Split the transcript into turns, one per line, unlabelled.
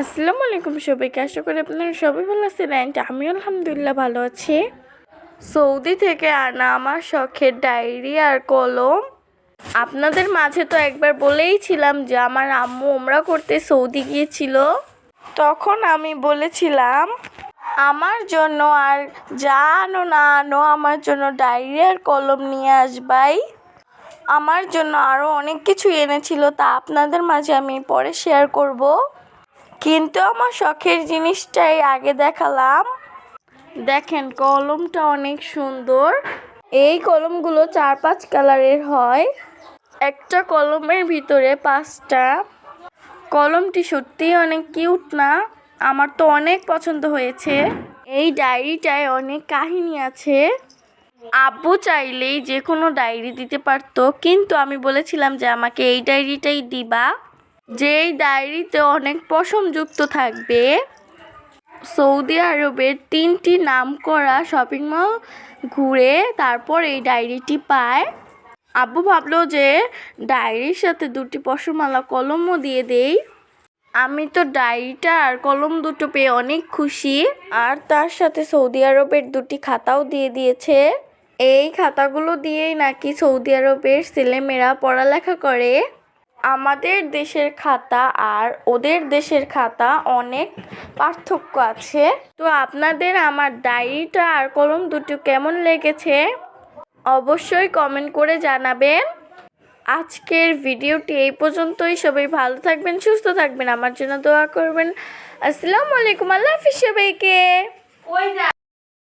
আসসালামু আলাইকুম সবাইকে, আশা করি আপনারা সবাই ভালো আছেন অ্যান্ড আমি আলহামদুলিল্লাহ ভালো আছি। সৌদি থেকে আনা আমার শখের ডায়েরি আর কলম। আপনাদের মাঝে তো একবার বলেইছিলাম যে আমার আম্মু ওমরা করতে সৌদি গিয়েছিল। তখন আমি বলেছিলাম, আমার জন্য আর যা আনো না আনো, আমার জন্য ডায়েরি আর কলম নিয়ে আসবাই আমার জন্য আরও অনেক কিছু এনেছিল, তা আপনাদের মাঝে আমি পরে শেয়ার করব। কিন্তু আমার শখের জিনিসটাই আগে দেখালাম। দেখেন, কলমটা অনেক সুন্দর। এই কলমগুলো চার পাঁচ কালারের হয়। একটা কলমের ভিতরে পাঁচটা। কলমটি সত্যিই অনেক কিউট না? আমার তো অনেক পছন্দ হয়েছে। এই ডায়েরিটায় অনেক কাহিনী আছে। আব্বু চাইলেই যে কোনো ডায়েরি দিতে পারতো, কিন্তু আমি বলেছিলাম যে আমাকে এই ডায়েরিটাই দিবা। যেই ডায়েরিতে অনেক পশমযুক্ত থাকবে, সৌদি আরবের তিনটি নাম করা শপিং মল ঘুরে তারপর এই ডায়েরিটি পায়। আব্বু ভাবলো যে ডায়েরির সাথে দুটি পশমওয়ালা কলমও দিয়ে দেই। আমি তো ডায়েরিটা আর কলম দুটো পেয়ে অনেক খুশি। আর তার সাথে সৌদি আরবের দুটি খাতাও দিয়ে দিয়েছে। এই খাতাগুলো দিয়েই নাকি সৌদি আরবের ছেলেমেয়েরা পড়ালেখা করে। আমাদের দেশের খাতা আর ওদের দেশের খাতা অনেক পার্থক্য আছে। তো আপনাদের আমার ডায়েরিটা আর কলম দুটো কেমন লেগেছে? অবশ্যই কমেন্ট করে জানাবেন। আজকের ভিডিওটি এই পর্যন্তই। সবাই ভালো থাকবেন, সুস্থ থাকবেন। আমার জন্য দোয়া করবেন। আসসালামু আলাইকুম। আল্লাহ হাফিজ সবাইকে।